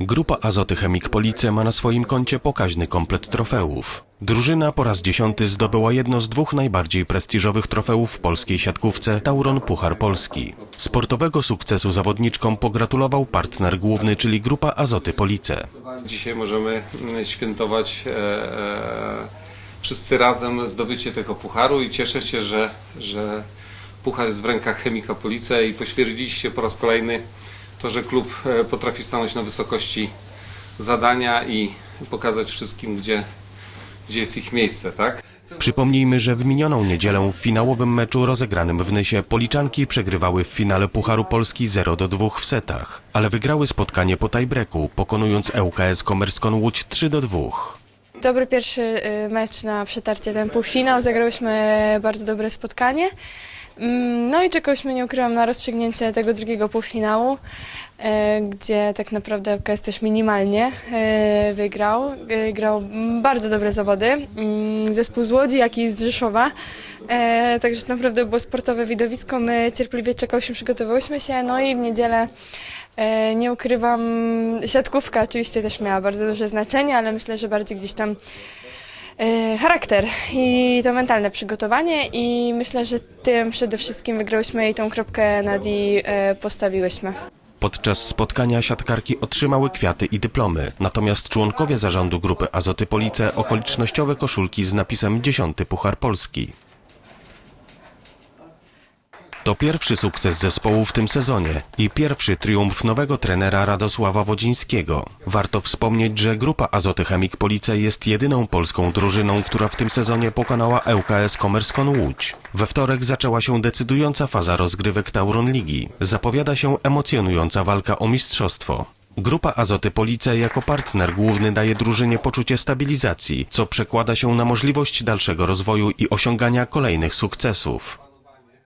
Grupa Azoty Chemik Police ma na swoim koncie pokaźny komplet trofeów. Drużyna po raz dziesiąty zdobyła jedno z dwóch najbardziej prestiżowych trofeów w polskiej siatkówce Tauron Puchar Polski. Sportowego sukcesu zawodniczkom pogratulował partner główny, czyli Grupa Azoty Police. Dzisiaj możemy mm, świętować e, e, wszyscy razem zdobycie tego pucharu i cieszę się, że, że puchar jest w rękach Chemika Police i potwierdziliście po raz kolejny to, że klub e, potrafi stanąć na wysokości zadania i pokazać wszystkim, gdzie, gdzie jest ich miejsce, tak? Przypomnijmy, że w minioną niedzielę w finałowym meczu rozegranym w Nysie Policzanki przegrywały w finale Pucharu Polski 0 do 2 w setach, ale wygrały spotkanie po tiebreaku, pokonując ŁKS Komerskon Łódź 3 do 2. Dobry pierwszy y, mecz na przetarcie, ten półfinał. Zagrałyśmy bardzo dobre spotkanie. Mm, No i czekałyśmy, nie ukrywam, na rozstrzygnięcie tego drugiego półfinału, e, gdzie tak naprawdę LKS też minimalnie e, wygrał. E, Grał bardzo dobre zawody, mm, zespół z Łodzi, jak i z Rzeszowa. Także naprawdę było sportowe widowisko. My cierpliwie czekałyśmy, przygotowałyśmy się, no i w niedzielę Nie ukrywam, siatkówka oczywiście też miała bardzo duże znaczenie, ale myślę, że bardziej gdzieś tam charakter i to mentalne przygotowanie i myślę, że tym przede wszystkim wygrałyśmy i tą kropkę nad i e, postawiłyśmy. Podczas spotkania siatkarki otrzymały kwiaty i dyplomy, natomiast członkowie zarządu grupy Azoty Police okolicznościowe koszulki z napisem 10 Puchar Polski. To pierwszy sukces zespołu w tym sezonie i pierwszy triumf nowego trenera Radosława Wodzińskiego. Warto wspomnieć, że grupa Azoty Chemik Police jest jedyną polską drużyną, która w tym sezonie pokonała ŁKS Komerskon Łódź. We wtorek zaczęła się decydująca faza rozgrywek Tauron Ligi. Zapowiada się emocjonująca walka o mistrzostwo. Grupa Azoty Police jako partner główny daje drużynie poczucie stabilizacji, co przekłada się na możliwość dalszego rozwoju i osiągania kolejnych sukcesów.